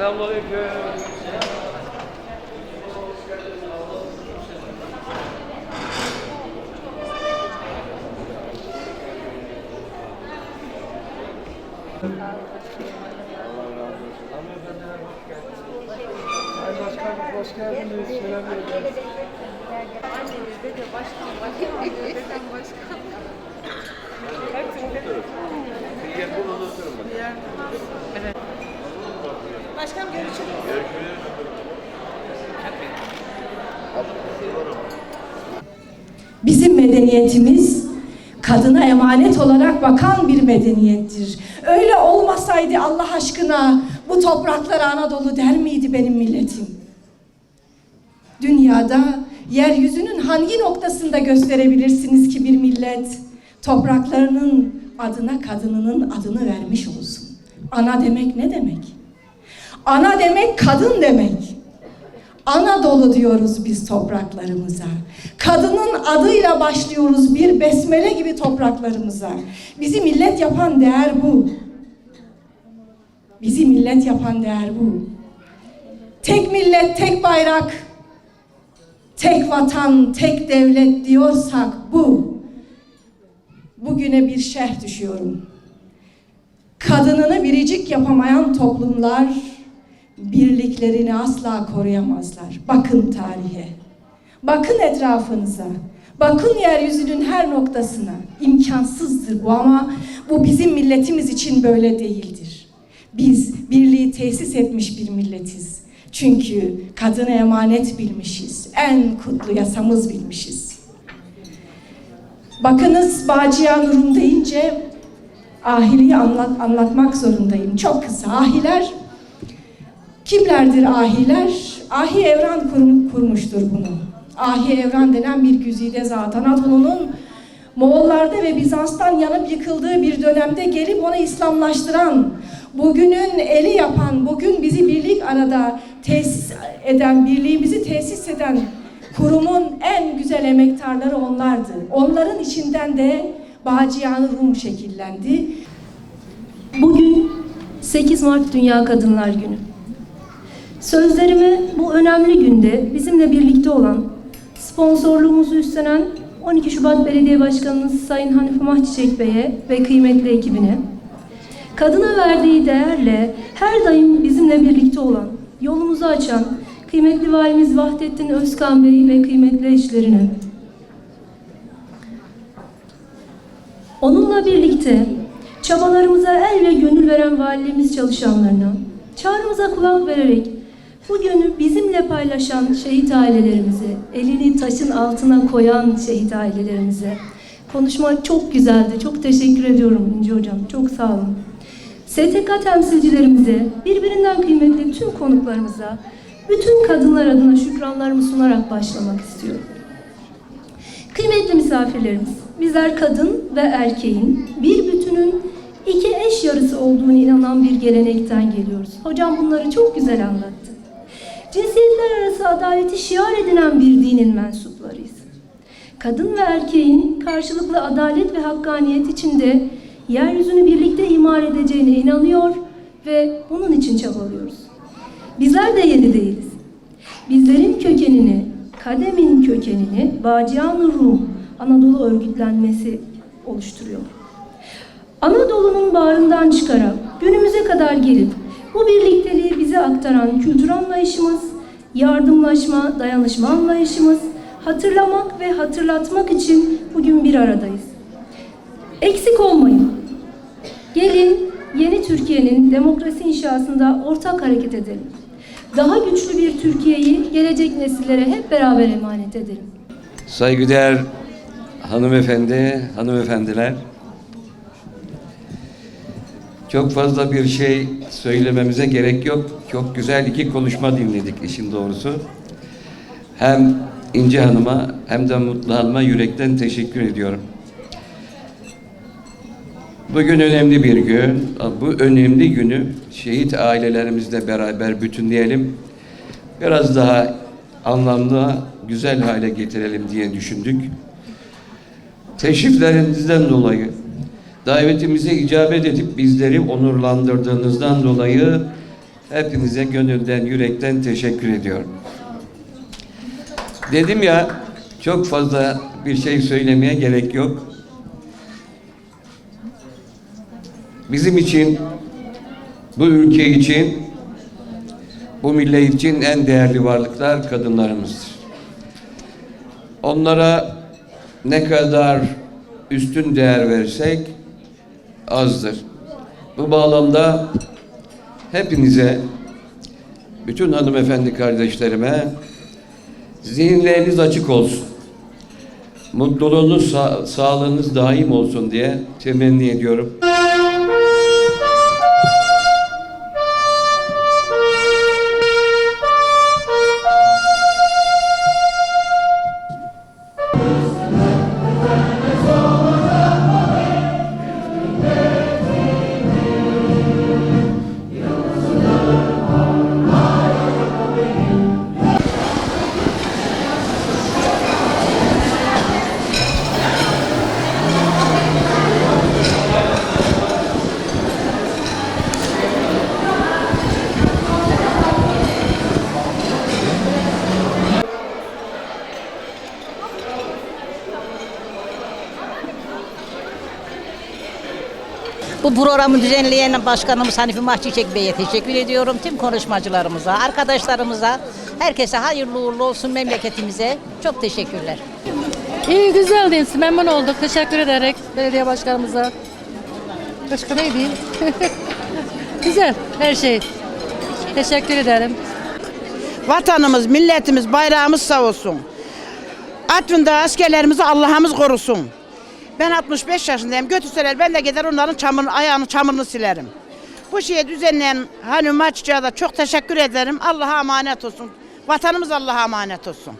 Selamünaleyküm. Sayın Başkanım hoş geldiniz. Selam veriyoruz. Anneniz dede başkan, başkan dedem başkan. Hepsinde Bir yer bulun oturun bir yer. Evet. Başkan görüşürüz. Bizim medeniyetimiz kadına emanet olarak bakan bir medeniyettir. Öyle olmasaydı Allah aşkına bu topraklara Anadolu der miydi benim milletim? Dünyada yeryüzünün hangi noktasında gösterebilirsiniz ki bir millet topraklarının adına kadınının adını vermiş olsun? Ana demek ne demek? Ana demek kadın demek. Anadolu diyoruz biz topraklarımıza. Kadının adıyla başlıyoruz bir besmele gibi topraklarımıza. Bizi millet yapan değer bu. Bizi millet yapan değer bu. Tek millet, tek bayrak, tek vatan, tek devlet diyorsak bu. Bugüne bir şerh düşüyorum. Kadınını biricik yapamayan toplumlar birliklerini asla koruyamazlar. Bakın tarihe. Bakın etrafınıza. Bakın yeryüzünün her noktasına. İmkansızdır bu ama bu bizim milletimiz için böyle değildir. Biz birliği tesis etmiş bir milletiz. Çünkü kadına emanet bilmişiz. En kutlu yasamız bilmişiz. Bakınız Bağcıya Nurum deyince ahiliyi anlat, anlatmak zorundayım. Çok kısa. Ahiler Kimlerdir ahiler? Ahi Evran kur- kurmuştur bunu. Ahi Evran denen bir güzide zat. Anadolu'nun Moğollarda ve Bizans'tan yanıp yıkıldığı bir dönemde gelip onu İslamlaştıran, bugünün eli yapan, bugün bizi birlik arada tesis eden, birliğimizi tesis eden kurumun en güzel emektarları onlardı. Onların içinden de Bağcıyan Rum şekillendi. Bugün 8 Mart Dünya Kadınlar Günü. Sözlerimi bu önemli günde bizimle birlikte olan, sponsorluğumuzu üstlenen 12 Şubat Belediye Başkanımız Sayın Hanife Mahçiçek Bey'e ve kıymetli ekibine, kadına verdiği değerle her daim bizimle birlikte olan, yolumuzu açan kıymetli valimiz Vahdettin Özkan Bey ve kıymetli eşlerine, Onunla birlikte çabalarımıza el ve gönül veren valiliğimiz çalışanlarına, çağrımıza kulak vererek bu günü bizimle paylaşan şehit ailelerimize, elini taşın altına koyan şehit ailelerimize. Konuşma çok güzeldi. Çok teşekkür ediyorum İnci Hocam. Çok sağ olun. STK temsilcilerimize, birbirinden kıymetli tüm konuklarımıza, bütün kadınlar adına şükranlarımı sunarak başlamak istiyorum. Kıymetli misafirlerimiz, bizler kadın ve erkeğin bir bütünün iki eş yarısı olduğunu inanan bir gelenekten geliyoruz. Hocam bunları çok güzel anlattı. Cinsiyetler arası adaleti şiar edinen bir dinin mensuplarıyız. Kadın ve erkeğin karşılıklı adalet ve hakkaniyet içinde yeryüzünü birlikte imar edeceğine inanıyor ve bunun için çabalıyoruz. Bizler de yeni değiliz. Bizlerin kökenini, kademin kökenini Bağcıyan Rum Anadolu örgütlenmesi oluşturuyor. Anadolu'nun bağrından çıkarak günümüze kadar gelip bu birlikteliği bize aktaran kültür anlayışımız, yardımlaşma, dayanışma anlayışımız, hatırlamak ve hatırlatmak için bugün bir aradayız. Eksik olmayın. Gelin yeni Türkiye'nin demokrasi inşasında ortak hareket edelim. Daha güçlü bir Türkiye'yi gelecek nesillere hep beraber emanet edelim. Saygıdeğer hanımefendi, hanımefendiler. Çok fazla bir şey söylememize gerek yok. Çok güzel iki konuşma dinledik işin doğrusu. Hem İnce Hanım'a hem de Mutlu Hanım'a yürekten teşekkür ediyorum. Bugün önemli bir gün. Bu önemli günü şehit ailelerimizle beraber bütünleyelim. Biraz daha anlamlı, güzel hale getirelim diye düşündük. Teşriflerinizden dolayı, davetimize icabet edip bizleri onurlandırdığınızdan dolayı Hepinize gönülden, yürekten teşekkür ediyorum. Dedim ya, çok fazla bir şey söylemeye gerek yok. Bizim için, bu ülke için, bu millet için en değerli varlıklar kadınlarımızdır. Onlara ne kadar üstün değer versek azdır. Bu bağlamda hepinize, bütün hanımefendi kardeşlerime zihinleriniz açık olsun. Mutluluğunuz, sa- sağlığınız daim olsun diye temenni ediyorum. Bu programı düzenleyen başkanımız Hanifi Mahçiçek Bey'e teşekkür ediyorum. Tüm konuşmacılarımıza, arkadaşlarımıza, herkese hayırlı uğurlu olsun memleketimize. Çok teşekkürler. İyi güzel değil. Memnun olduk. Teşekkür ederek belediye başkanımıza. Başka ne diyeyim? güzel her şey. Teşekkür ederim. Vatanımız, milletimiz, bayrağımız sağ olsun. Atında askerlerimizi Allah'ımız korusun. Ben 65 yaşındayım. Götürseler ben de gider onların çamurunu, ayağını çamurunu silerim. Bu şeye düzenleyen Hanım Maççı'ya da çok teşekkür ederim. Allah'a emanet olsun. Vatanımız Allah'a emanet olsun.